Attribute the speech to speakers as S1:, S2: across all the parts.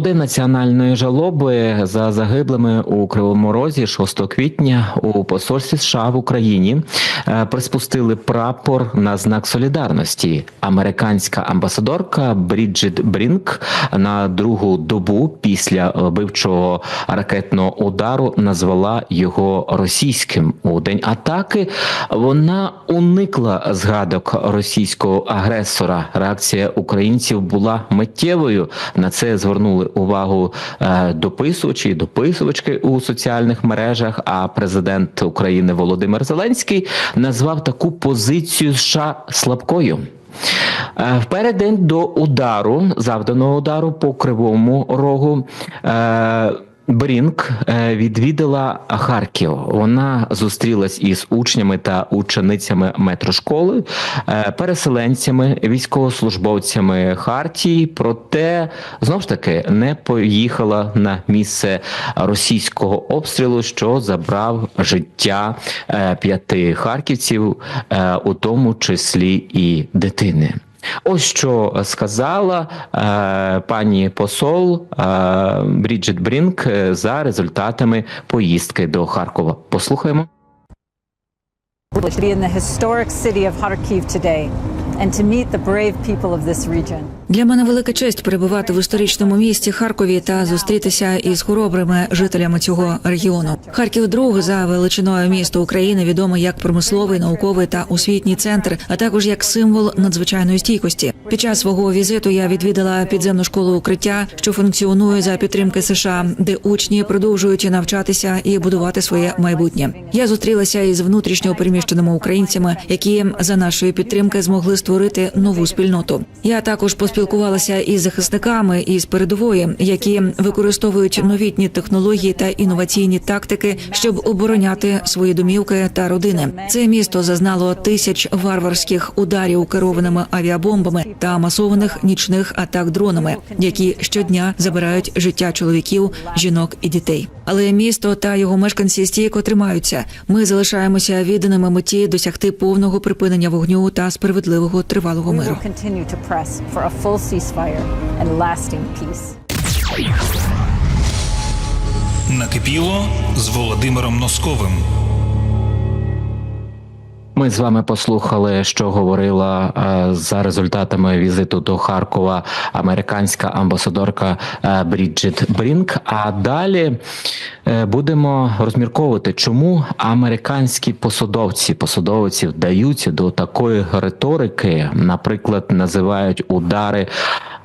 S1: День національної жалоби за загиблими у Кривому Розі 6 квітня у посольстві США в Україні е, приспустили прапор на знак солідарності. Американська амбасадорка Бріджит Брінк на другу добу після вбивчого ракетного удару назвала його російським. У день атаки вона уникла згадок російського агресора. Реакція українців була миттєвою. На це звернули увагу е, дописувачі, дописувачки у соціальних мережах. А президент України Володимир Зеленський назвав таку позицію США слабкою. Е, В переддень до удару, завданого удару по кривому рогу. Брінк е, відвідала Харків. Вона зустрілась із учнями та ученицями метрошколи, е, переселенцями, військовослужбовцями Хартії. Проте знов ж таки не поїхала на місце російського обстрілу, що забрав життя е, п'яти харківців, у тому числі і дитини. Ось що сказала е, пані посол е, Бріджит Брінк е, за результатами поїздки до Харкова. Послухаємо.
S2: be in the historic city of Kharkiv today
S3: Для мене велика честь перебувати в історичному місті Харкові та зустрітися із хоробрими жителями цього регіону. Харків друге за величиною місто України відоме як промисловий, науковий та освітній центр, а також як символ надзвичайної стійкості. Під час свого візиту я відвідала підземну школу укриття, що функціонує за підтримки США, де учні продовжують навчатися і будувати своє майбутнє. Я зустрілася із внутрішньо переміщеними українцями, які за нашої підтримки змогли створити нову спільноту. Я також поспілкувалася із захисниками із передової, які використовують новітні технології та інноваційні тактики, щоб обороняти свої домівки та родини. Це місто зазнало тисяч варварських ударів керованими авіабомбами та масованих нічних атак дронами, які щодня забирають життя чоловіків, жінок і дітей. Але місто та його мешканці стійко тримаються. Ми залишаємося відданими меті досягти повного припинення вогню та справедливого тривалого
S2: We
S3: миру.
S2: will continue to press for a full ceasefire and lasting peace.
S4: Накипіло з Володимиром Носковим.
S1: Ми з вами послухали, що говорила е, за результатами візиту до Харкова американська амбасадорка е, Бріджит Брінк. А далі е, будемо розмірковувати, чому американські посадовці посадовці вдаються до такої риторики, наприклад, називають удари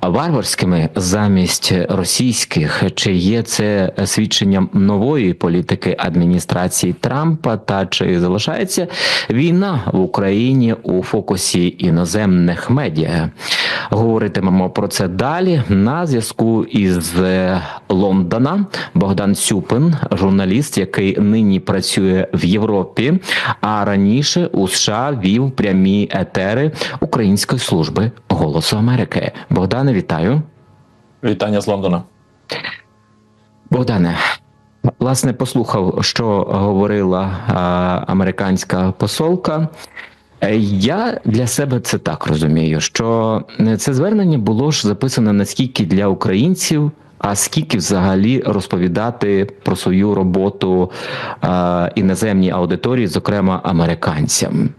S1: варварськими замість російських. Чи є це свідченням нової політики адміністрації Трампа? Та чи залишається війна в Україні у фокусі іноземних медіа? Говоритимемо про це далі на зв'язку із е, Лондона. Богдан Сюпин, журналіст, який нині працює в Європі, а раніше у США вів прямі етери Української служби Голосу Америки. Богдане, вітаю.
S5: Вітання з Лондона.
S1: Богдане, власне, послухав, що говорила а, американська посолка. Е, Я для себе це так розумію, що це звернення було ж записане наскільки для українців, а скільки взагалі розповідати про свою роботу е, іноземній аудиторії, зокрема американцям.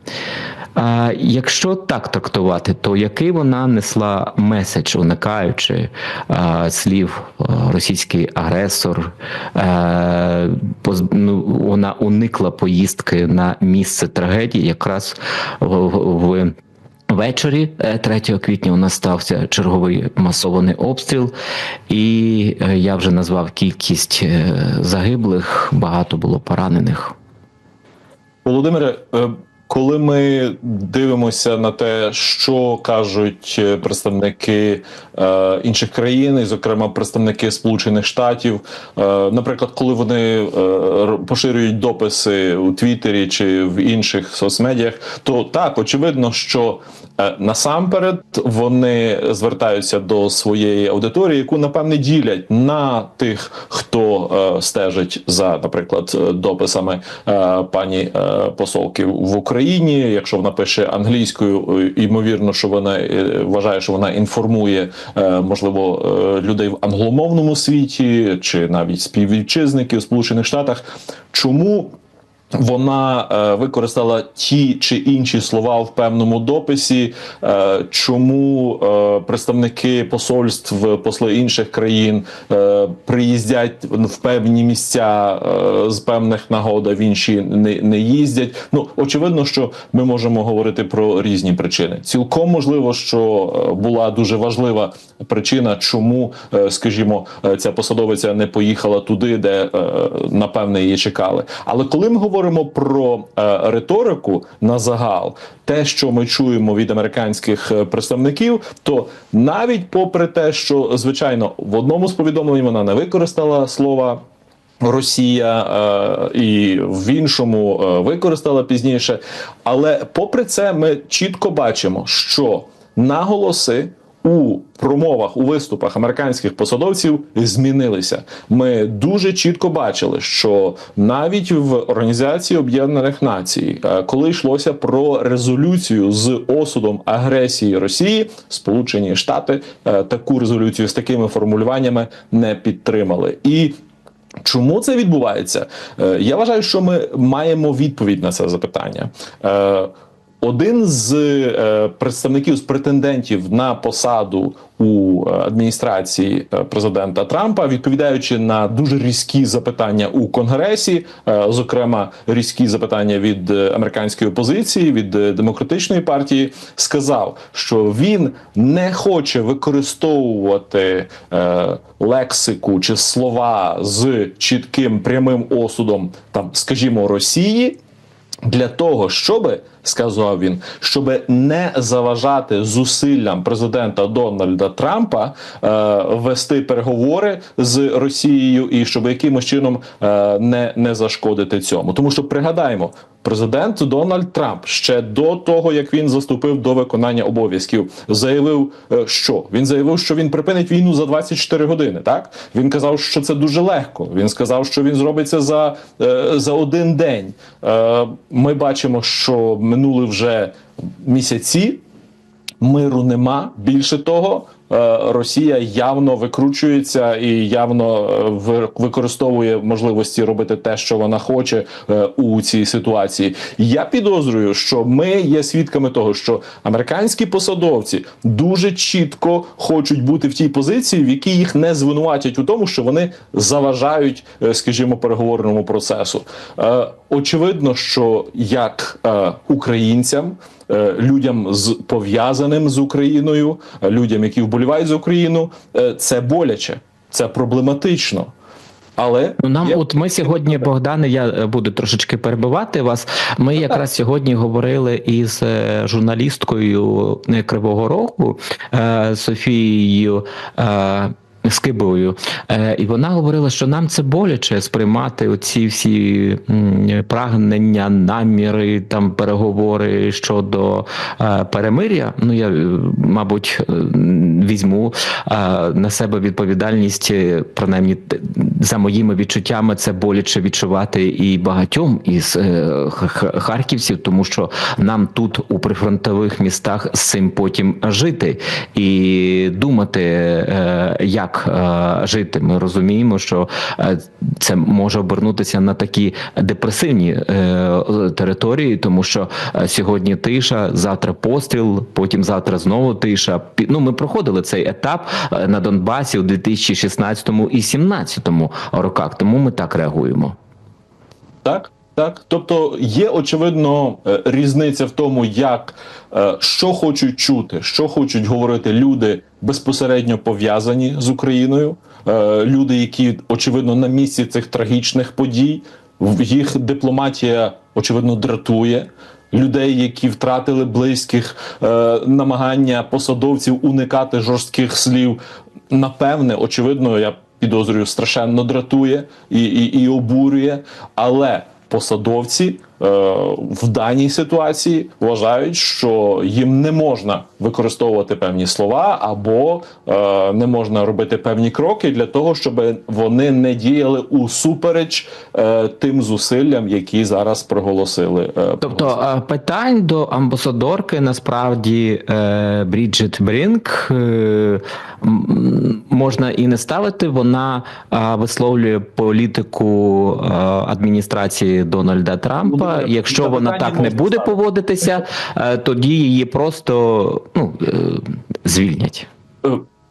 S1: А якщо так трактувати, то який вона несла меседж, уникаючи а, слів російський агресор, а, поз, ну, вона уникла поїздки на місце трагедії, якраз в, в, Ввечері е, 3 квітня у нас стався черговий масований обстріл, і е, я вже назвав кількість е, загиблих, багато було поранених.
S5: Володимире, е, коли ми дивимося на те, що кажуть е, представники е, інших країн, і, зокрема представники Сполучених Штатів, е, наприклад, коли вони е, поширюють дописи у Твіттері чи в інших соцмедіях, то так очевидно, що насамперед вони звертаються до своєї аудиторії, яку напевне ділять на тих, хто е, стежить за, наприклад, е, дописами е, пані е, посолки в Україні. Якщо вона пише англійською, е, ймовірно, що вона е, вважає, що вона інформує е, можливо е, людей в англомовному світі чи навіть співвітчизників в Сполучених Штатах. Чому вона е, використала ті чи інші слова в певному дописі, е, чому е, представники посольств, посли інших країн е, приїздять в певні місця е, з певних нагод, а в інші не, не їздять. Ну очевидно, що ми можемо говорити про різні причини. Цілком можливо, що е, була дуже важлива причина, чому, е, скажімо, е, ця посадовиця не поїхала туди, де е, напевне її чекали. Але коли ми говоримо про е, риторику на загал, те, що ми чуємо від американських е, представників, то навіть попри те, що звичайно в одному з повідомлень вона не використала слова. Росія е, і в іншому е, використала пізніше. Але попри це, ми чітко бачимо, що наголоси у промовах у виступах американських посадовців змінилися. Ми дуже чітко бачили, що навіть в Організації Об'єднаних Націй, е, коли йшлося про резолюцію з осудом агресії Росії, Сполучені Штати е, таку резолюцію з такими формулюваннями не підтримали і. Чому це відбувається? Е, Я вважаю, що ми маємо відповідь на це запитання. Один з е, представників з претендентів на посаду у е, адміністрації е, президента Трампа, відповідаючи на дуже різкі запитання у Конгресі, е, зокрема різкі запитання від е, американської опозиції, від демократичної партії, сказав, що він не хоче використовувати е, лексику чи слова з чітким прямим осудом, там, скажімо, Росії. Для того, щоб сказав він, щоб не заважати зусиллям президента Дональда Трампа е, вести переговори з Росією і щоб якимось чином е, не, не зашкодити цьому. Тому що пригадаємо, президент Дональд Трамп ще до того, як він заступив до виконання обов'язків, заявив, е, що він заявив, що він припинить війну за 24 години. Так він казав, що це дуже легко. Він сказав, що він зробить це за, е, за один день. Е, Ми бачимо, що минули вже місяці. Миру нема. Більше того, Росія явно викручується і явно е, ви- використовує можливості робити те, що вона хоче е, у цій ситуації. Я підозрюю, що ми є свідками того, що американські посадовці дуже чітко хочуть бути в тій позиції, в якій їх не звинуватять у тому, що вони заважають, е, скажімо, переговорному процесу. Е, Очевидно, що як е, українцям е, людям з пов'язаним з Україною, е, людям, які вболівають за Україну, е, це боляче, це проблематично. Але
S1: Ну, нам,
S5: я-
S1: от ми сьогодні, Богдане, я е, буду трошечки перебивати вас. Ми якраз сьогодні говорили із е, журналісткою е, Кривого Рогу е, Софією. Е, Скибою, Е, і вона говорила, що нам це боляче сприймати оці всі прагнення, наміри, там переговори щодо е, перемир'я. Ну я, е, мабуть, візьму на себе відповідальність, принаймні за моїми відчуттями, це боляче відчувати і багатьом із харківців, тому що нам тут у прифронтових містах з цим потім жити і думати, е, як е, жити. Ми розуміємо, що е, це може обернутися на такі депресивні е, території, тому що сьогодні тиша, завтра постріл, потім завтра знову тиша. Ну, ми проходили цей етап на Донбасі у 2016 і 2017 роках, тому ми так реагуємо.
S5: Так, так. Тобто є очевидно е, різниця в тому, як е, що хочуть чути, що хочуть говорити люди безпосередньо пов'язані з Україною, е, люди, які очевидно на місці цих трагічних подій, їх дипломатія очевидно дратує. Людей, які втратили близьких, намагання посадовців уникати жорстких слів, напевне, очевидно, я підозрюю, страшенно дратує і, і, і обурює. Але посадовці в даній ситуації вважають, що їм не можна використовувати певні слова або е, не можна робити певні кроки для того, щоб вони не діяли усупереч е, тим зусиллям, які зараз проголосили. е,
S1: Тобто е, питань до амбасадорки насправді е, Бріджит Брінк е, можна і не ставити. Вона е, висловлює політику е, адміністрації Дональда Трампа. Якщо вона так не буде поводитися, е, тоді її просто ну, е, звільнять.
S5: Е,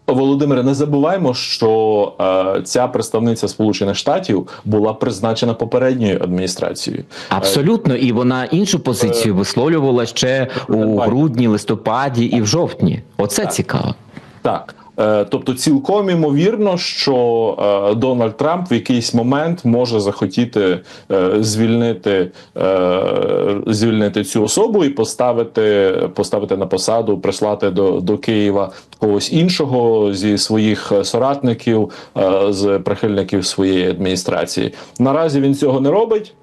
S5: Володимире, не забуваємо, що е, ця представниця Сполучених Штатів була призначена попередньою адміністрацією.
S1: Абсолютно, і вона іншу позицію висловлювала ще у грудні, листопаді і в жовтні. Оце цікаво.
S5: Так. Е, Тобто, цілком імовірно, що е, Дональд Трамп в якийсь момент може захотіти е, звільнити, звільнити цю особу і поставити, поставити на посаду, прислати до, до Києва когось іншого зі своїх соратників, з прихильників своєї адміністрації. Наразі він цього не робить.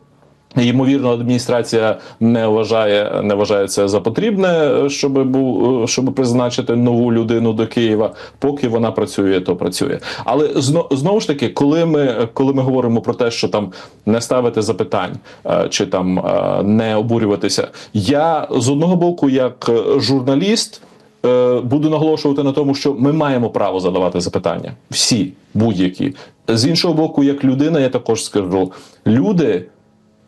S5: Ймовірно, адміністрація не вважає, не вважає це за потрібне, щоб був щоб призначити нову людину до Києва. Поки вона працює, то працює. Але зно, знову ж таки, коли ми коли ми говоримо про те, що там не ставити запитань е, чи там е, не обурюватися, я з одного боку, як журналіст. е, Буду наголошувати на тому, що ми маємо право задавати запитання, всі будь-які. З іншого боку, як людина, я також скажу: люди,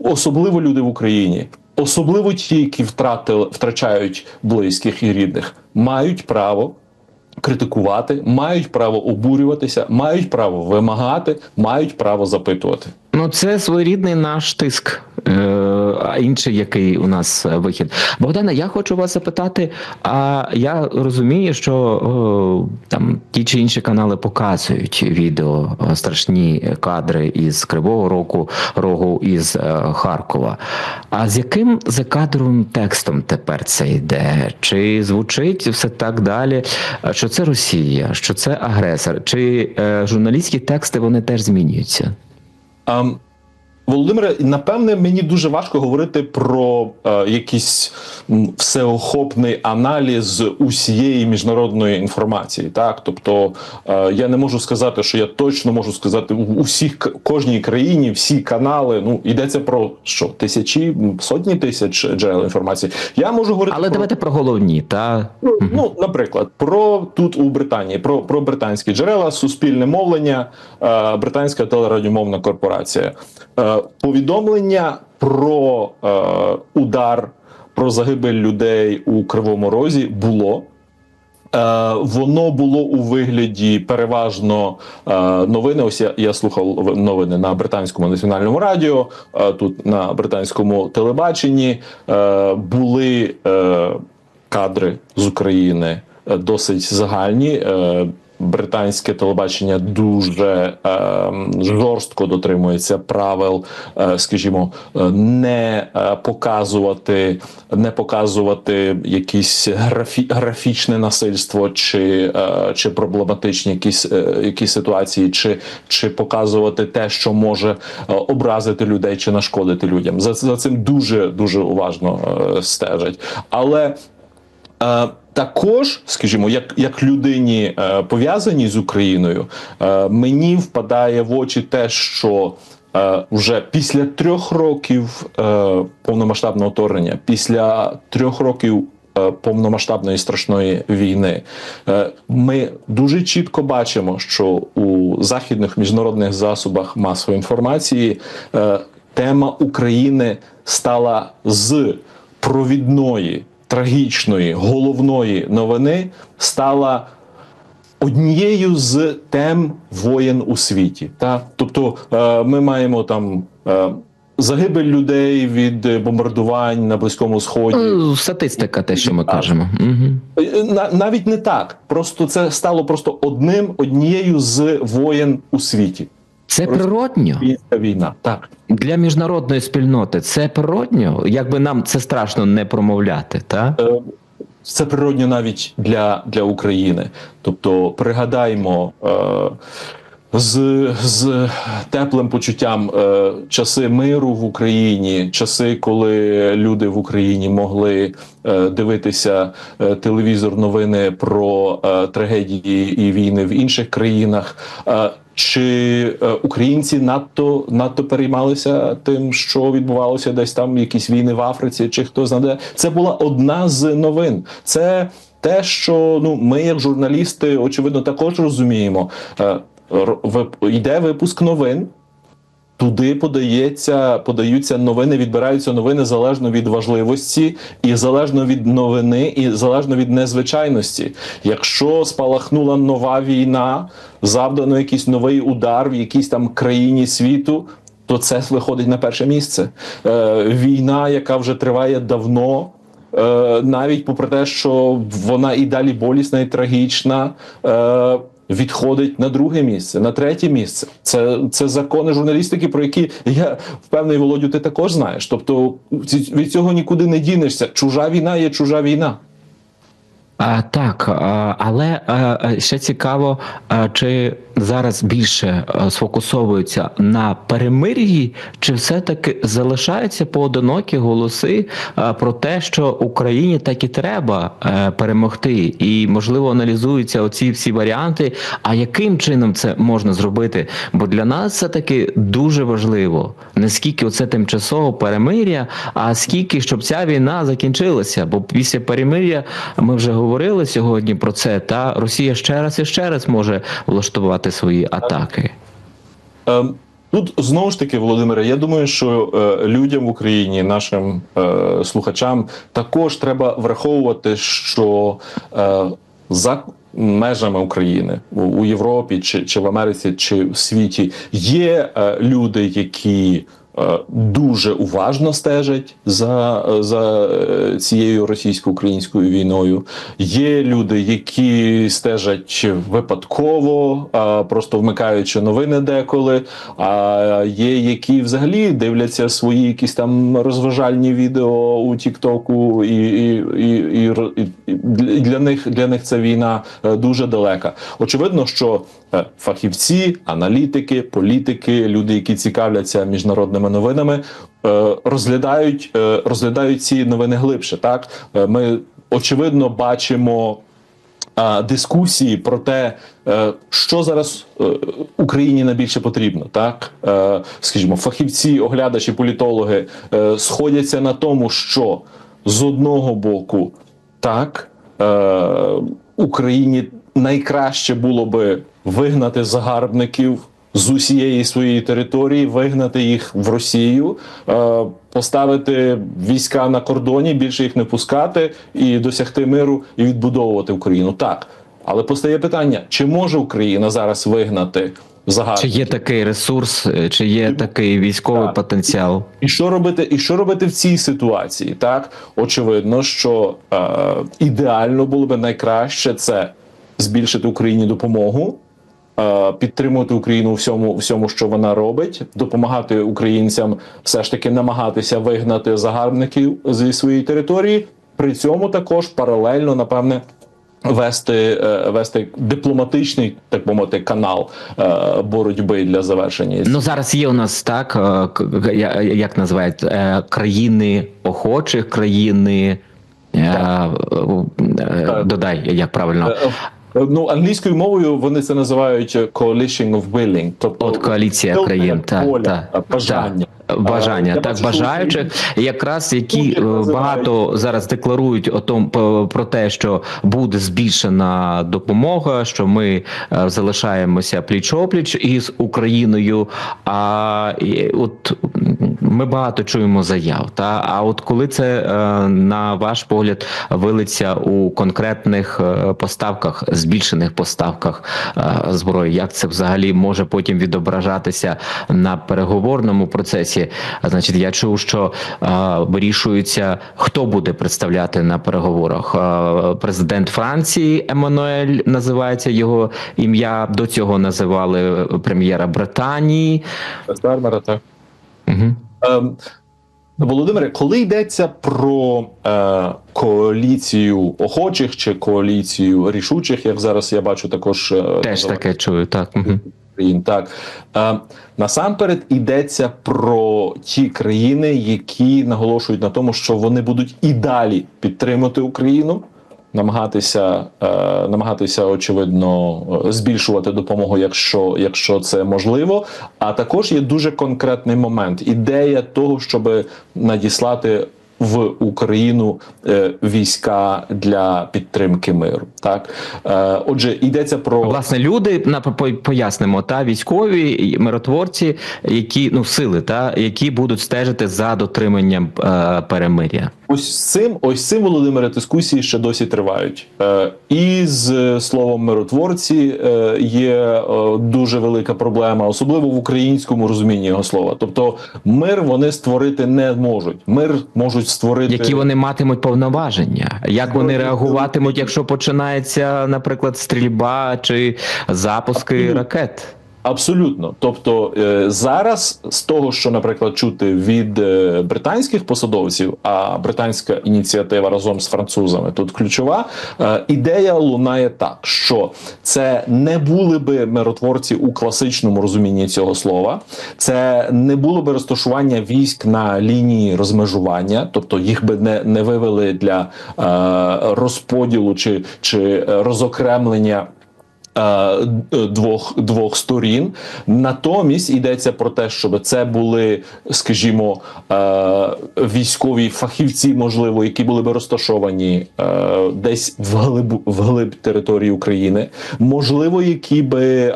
S5: особливо люди в Україні, особливо ті, які втратили, втрачають близьких і рідних, мають право критикувати, мають право обурюватися, мають право вимагати, мають право запитувати.
S1: Ну, це своєрідний наш тиск, е, а інший який у нас е, вихід. Богдана, я хочу вас запитати. А я розумію, що о, там ті чи інші канали показують відео, е, страшні кадри із Кривого Рогу, Рогу із е, Харкова. А з яким закадровим текстом тепер це йде? Чи звучить все так далі? е, Що це Росія, що це агресор? Чи е, журналістські тексти вони теж змінюються?
S5: А, Володимире, напевне, мені дуже важко говорити про е, якийсь всеохопний аналіз усієї міжнародної інформації. Так, тобто е, я не можу сказати, що я точно можу сказати у усіх кожній країні, всі канали. Ну йдеться про що тисячі, сотні тисяч джерел інформації. Я можу говорити
S1: Але
S5: про
S1: давайте про головні, та
S5: Ну, ну, наприклад, про тут у Британії, про, про британські джерела, суспільне мовлення, е, британська телерадіомовна корпорація. Е, повідомлення про е, удар, про загибель людей у Кривому Розі було. Е, воно було у вигляді переважно е, новини. Ось я, я слухав новини на британському національному радіо, е, тут на британському телебаченні. Е, були е, кадри з України е, досить загальні. Е, Британське телебачення дуже е, жорстко дотримується правил, е, скажімо, е, не е, показувати, не показувати якісь графі, графічне насильство чи, е, чи проблематичні якісь, е, якісь ситуації, чи, чи показувати те, що може е, образити людей чи нашкодити людям. За, за цим дуже дуже уважно е, стежать. Але Е, також, скажімо, як, як людині е, пов'язаній з Україною, е, мені впадає в очі те, що е, вже після трьох років е, повномасштабного вторгнення, після трьох років. е, Повномасштабної страшної війни Е, ми дуже чітко бачимо, що у західних міжнародних засобах масової інформації е, тема України стала з провідної трагічної головної новини стала однією з тем воєн у світі. Та? Тобто е, ми маємо там е, загибель людей від бомбардувань на Близькому Сході.
S1: Ну, статистика, те, що ми
S5: Так.
S1: кажемо. Угу.
S5: Навіть не так. Просто це стало просто одним однією з воєн у світі.
S1: Це природньо
S5: війна. Так.
S1: Для міжнародної спільноти. Це природньо, якби нам це страшно не промовляти, та
S5: Е, Це природньо навіть для, для України. Тобто, пригадаймо, е, з, з теплим почуттям е, часи миру в Україні, часи, коли люди в Україні могли е, дивитися е, телевізор, новини про е, трагедії і війни в інших країнах. Е, чи е, українці надто надто переймалися тим, що відбувалося десь там, якісь війни в Африці, чи хто знає? Це була одна з новин. Це те, що ну ми, як журналісти, очевидно, також розуміємо. Е, йде випуск новин. Туди подається, подаються новини, відбираються новини залежно від важливості, і залежно від новини, і залежно від незвичайності. Якщо спалахнула нова війна, завдано якийсь новий удар в якійсь там країні світу, то це виходить на перше місце. Е, війна, яка вже триває давно. Е, навіть попри те, що вона і далі болісна і трагічна, е, відходить на друге місце, на третє місце. Це, це закони журналістики, про які я впевнений, Володю, ти також знаєш. Тобто від цього нікуди не дінешся. Чужа війна є чужа війна.
S1: Так, але ще цікаво, чи зараз більше сфокусовуються на перемир'ї, чи все-таки залишаються поодинокі голоси про те, що Україні так і треба е, перемогти, і можливо аналізуються оці всі варіанти. А яким чином це можна зробити? Бо для нас це таки дуже важливо, не скільки оце тимчасово перемир'я, а скільки щоб ця війна закінчилася. Бо після перемир'я ми вже говорили сьогодні про це. Та Росія ще раз і ще раз може влаштувати свої атаки.
S5: Ем, Тут знову ж таки, Володимире, я думаю, що е, людям в Україні, нашим е, слухачам, також треба враховувати, що е, за межами України у, у Європі чи, чи в Америці, чи в світі є е, люди, які дуже уважно стежать за, за е, цією російсько-українською війною. Є люди, які стежать випадково, просто вмикаючи новини деколи. А є які взагалі дивляться свої якісь там розважальні відео у Тіктоку, і, і, і, і, і, для- них для них ця війна е, дуже далека. Очевидно, що е, фахівці, аналітики, політики, люди, які цікавляться міжнародними новинами, е, розглядають, е, розглядають ці новини глибше. Так Е, ми очевидно бачимо дискусії про те, е, що зараз е, Україні найбільше потрібно, так Е, скажімо, фахівці, оглядачі, політологи е, сходяться на тому, що з одного боку так е, Україні найкраще було би вигнати загарбників. З усієї своєї території вигнати їх в Росію, е, поставити війська на кордоні, більше їх не пускати і досягти миру і відбудовувати Україну. Так, але постає питання: чи може Україна зараз вигнати
S1: Чи є такий ресурс, е, чи є такий військовий
S5: Так.
S1: потенціал?
S5: І що робити, і що робити в цій ситуації? Так очевидно, що е, ідеально було би найкраще це збільшити Україні допомогу, е, підтримувати Україну у всьому, всьому, що вона робить, допомагати українцям все ж таки намагатися вигнати загарбників зі своєї території. При цьому також паралельно, напевне. Вести, е, вести дипломатичний, так би мовити, канал е, боротьби для завершення
S1: Ну зараз є у нас так, е, як називають країни охочих, країни.
S5: Так.
S1: Додай, як правильно.
S5: Ну, англійською мовою вони це називають coalition of willing, тобто
S1: От коаліція країн, та, та,
S5: бажання.
S1: та, бажання,
S5: Е, я
S1: так
S5: бачу,
S1: бажаючих, якраз які е, багато зараз декларують о том про те, що буде збільшена допомога, що ми е, залишаємося пліч опліч із Україною. А от ми багато чуємо заяв. Та а от коли це на ваш погляд вилиться у конкретних поставках, збільшених поставках зброї, як це взагалі може потім відображатися на переговорному процесі? Значить, я чув, що е, вирішується, хто буде представляти на переговорах. Е, Президент Франції Еммануель називається його ім'я. До цього називали прем'єра Британії.
S5: фермера, так.
S1: Угу.
S5: Ем, Володимире, коли йдеться про е, коаліцію охочих чи коаліцію рішучих, як зараз я бачу також е,
S1: Теж таке чую, так.
S5: Країн. Так е, насамперед йдеться про ті країни, які наголошують на тому, що вони будуть і далі підтримувати Україну. Намагатися, е, намагатися очевидно е, збільшувати допомогу, якщо, якщо це можливо. А також є дуже конкретний момент: ідея того, щоб надіслати в Україну е, війська для підтримки миру. Так, е, отже, йдеться про
S1: Власне, люди на по- пояснимо, та військові миротворці, які ну сили, та які будуть стежити за дотриманням е, перемиря.
S5: Ось з цим, ось цим Володимире, дискусії ще досі тривають. Е, і з е, словом миротворці е, є е, дуже велика проблема, особливо в українському розумінні його слова. Тобто, мир вони створити не можуть. Мир можуть створити
S1: Які вони матимуть повноваження? Як вони реагуватимуть, якщо починається, наприклад, стрільба чи запуски ракет?
S5: Абсолютно. Тобто е, зараз з того, що, наприклад, чути від е, британських посадовців, а британська ініціатива разом з французами тут ключова, е, ідея лунає так, що це не були би миротворці у класичному розумінні цього слова, це не було би розташування військ на лінії розмежування, тобто їх би не, не вивели для розподілу чи, чи розокремлення. Е, Двох двох сторін натомість йдеться про те, щоб це були, скажімо, е, військові фахівці, можливо, які були би розташовані е, десь вглиб вглиб території України, можливо, які би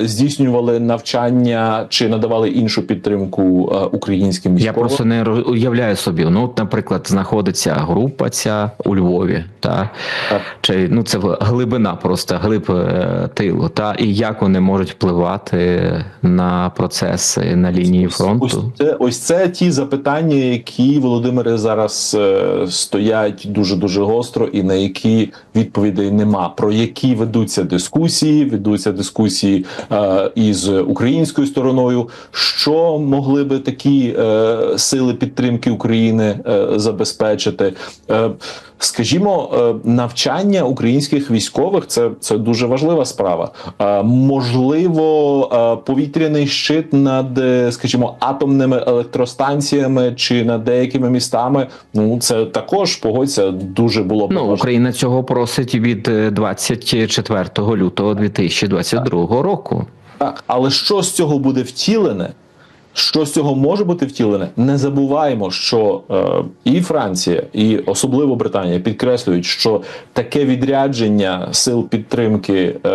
S5: здійснювали навчання чи надавали іншу підтримку українським
S1: Я просто не уявляю собі. Ну, от, наприклад, знаходиться група ця у Львові, та
S5: Так.
S1: чи ну це в- глибина, просто глиб тилу, та і як вони можуть впливати на процеси на лінії
S5: Ось
S1: фронту?
S5: це ось це ті запитання, які Володимире зараз е, стоять дуже дуже гостро, і на які відповідей нема. Про які ведуться дискусії, ведуться дискусії е, із українською стороною. Що могли би такі е, сили підтримки України е, забезпечити? Е, Скажімо, е, навчання українських військових це, це дуже важлива справа. Е, Можливо, е, повітряний щит над, скажімо, атомними електростанціями чи над деякими містами. Ну це також погодься дуже було б
S1: Ну. Україна цього просить від е, 24 лютого 2022 року.
S5: Так, але що з цього буде втілене? Що з цього може бути втілене? Не забуваємо, що е, і Франція, і особливо Британія підкреслюють, що таке відрядження сил підтримки е,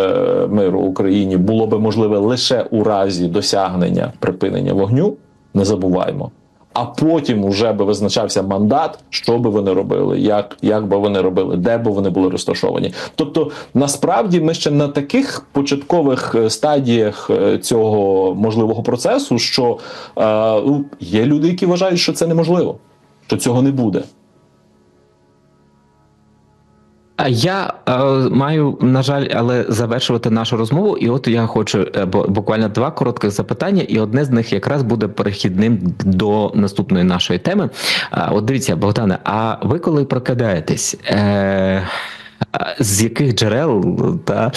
S5: миру Україні було би можливе лише у разі досягнення припинення вогню. Не забуваємо. А потім уже би визначався мандат, що би вони робили, як, як би вони робили, де би вони були розташовані. Тобто, насправді, ми ще на таких початкових е, стадіях е, цього можливого процесу, що е, ну, є люди, які вважають, що це неможливо, що цього не буде.
S1: Я е, маю на жаль, але завершувати нашу розмову. І от я хочу е, буквально два коротких запитання, і одне з них якраз буде перехідним до наступної нашої теми. Е, от дивіться, Богдане, а ви коли прокидаєтесь? Е, з яких джерел та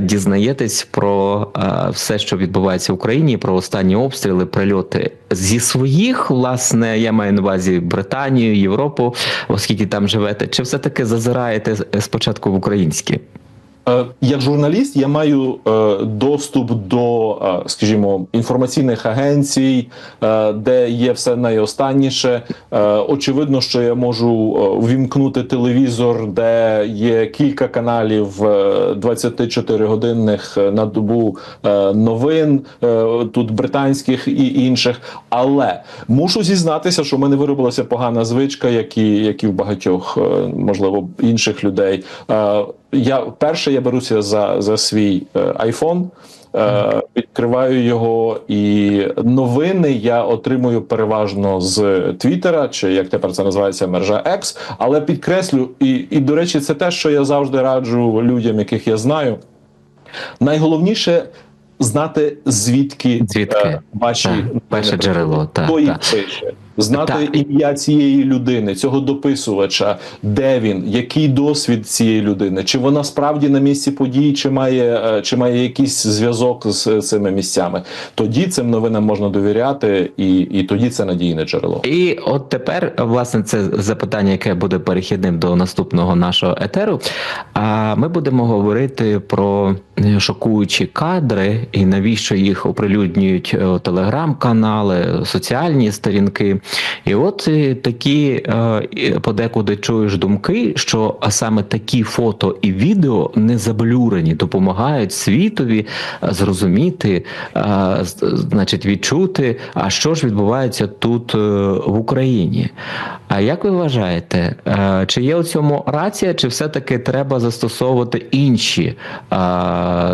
S1: дізнаєтесь про все, що відбувається в Україні, про останні обстріли, прильоти зі своїх, власне, я маю на увазі Британію, Європу, оскільки там живете, чи все таки зазираєте спочатку в українське?
S5: Е, Як журналіст я маю е, доступ до, е, скажімо, інформаційних агенцій, де є все найостанніше. Очевидно, що я можу ввімкнути телевізор, де є кілька каналів е, 24-годинних е, на добу новин, тут британських і інших. Але мушу зізнатися, що в мене виробилася погана звичка, як і, як і в багатьох, можливо, інших людей. Я перше я беруся за, за свій е, е, відкриваю його, і новини я отримую переважно з Твіттера, чи як тепер це називається мережа X, Але підкреслю, і, і до речі, це те, що я завжди раджу людям, яких я знаю. Найголовніше знати звідки,
S1: Звідки?
S5: е, ваші новини
S1: перше джерело,
S5: хто їх пише, знати
S1: Так.
S5: ім'я цієї людини, цього дописувача, де він, який досвід цієї людини, чи вона справді на місці подій, чи має, е, чи має якийсь зв'язок з цими місцями. Тоді цим новинам можна довіряти, і, і тоді це надійне джерело.
S1: І от тепер, власне, це запитання, яке буде перехідним до наступного нашого етеру. А ми будемо говорити про е, шокуючі кадри і навіщо їх оприлюднюють е, телеграм-канали, соціальні сторінки. І от е, такі е, подекуди чуєш думки, що саме такі фото і відео не заблюрені, допомагають світові е, зрозуміти, значить, відчути, а що ж відбувається тут в Україні. А як ви вважаєте, чи є у цьому рація, чи все-таки треба застосовувати інші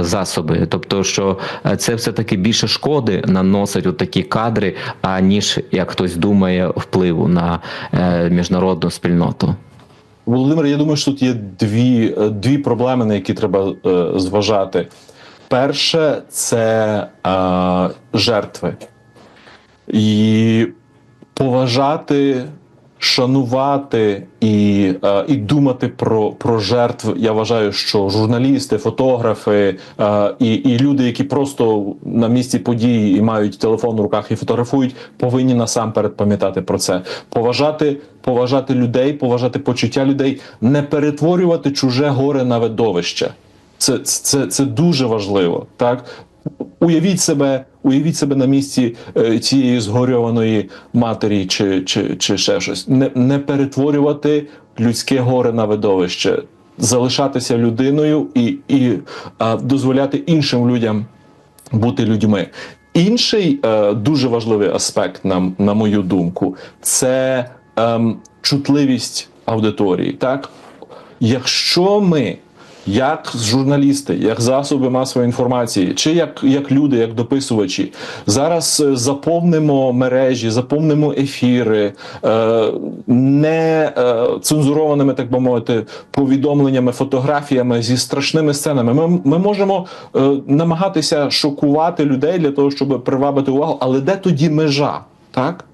S1: засоби? Тобто, що це все-таки більше шкоди наносить у такі кадри, аніж як хтось думає, впливу на е, міжнародну спільноту?
S5: Володимир, я думаю, що тут є дві, е, дві проблеми, на які треба е, зважати. Перше, це е, жертви. І поважати, шанувати і, е, і думати про, про жертв. Я вважаю, що журналісти, фотографи е, і, і люди, які просто на місці події і мають телефон в руках і фотографують, повинні насамперед пам'ятати про це. Поважати, поважати людей, поважати почуття людей, не перетворювати чуже горе на видовище. Це, це, це дуже важливо. Так уявіть себе, уявіть себе на місці е, цієї згорьованої матері, чи, чи, чи ще щось. Не, не перетворювати людське горе на видовище, залишатися людиною і, і а, дозволяти іншим людям бути людьми. Інший е, дуже важливий аспект, на, на мою думку, це ем, чутливість аудиторії. Так, якщо ми, як журналісти, як засоби масової інформації, чи як, як люди, як дописувачі, зараз е, заповнимо мережі, заповнимо ефіри е, не е, цензурованими, так би мовити, повідомленнями, фотографіями зі страшними сценами. Ми, ми можемо е, намагатися шокувати людей для того, щоб привабити увагу, але де тоді межа? Так?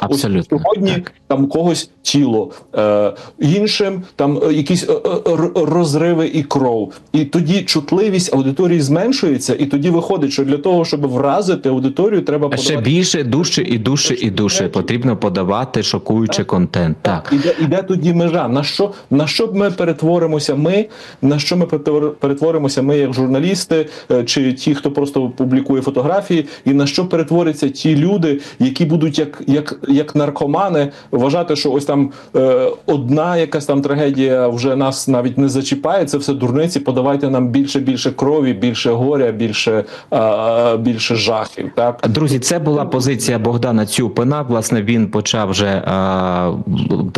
S1: Абсолютно,
S5: сьогодні
S1: так.
S5: там когось тіло, е, іншим там е, якісь е, е, розриви і кров. І тоді чутливість аудиторії зменшується, і тоді виходить, що для того, щоб вразити аудиторію, треба
S1: А ще більше, дужче і дужче і дужче потрібно подавати шокуючий контент. Так.
S5: Іде, іде тоді межа. На що на що б ми перетворимося? Ми на що ми перетвор- перетворимося? Ми як журналісти, чи ті, хто просто публікує фотографії, і на що перетворяться ті люди, які будуть як, як, як наркомани вважати, що ось там е, одна якась там трагедія вже нас навіть не зачіпає. Це все дурниці. Подавайте нам більше, більше крові, більше горя, більше, е, більше жахів. Так
S1: Друзі, це була позиція Богдана Цюпина. Власне, він почав вже е,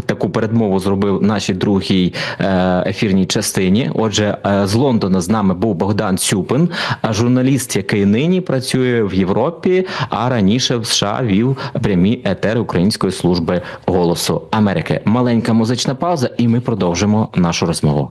S1: таку передмову зробив нашій другій е, ефірній частині. Отже, е, з Лондона з нами був Богдан Цюпин, а журналіст, який нині працює в Європі, а раніше в США вів прямі етери Української служби голосу Америки. Маленька музична пауза, і ми продовжимо нашу розмову.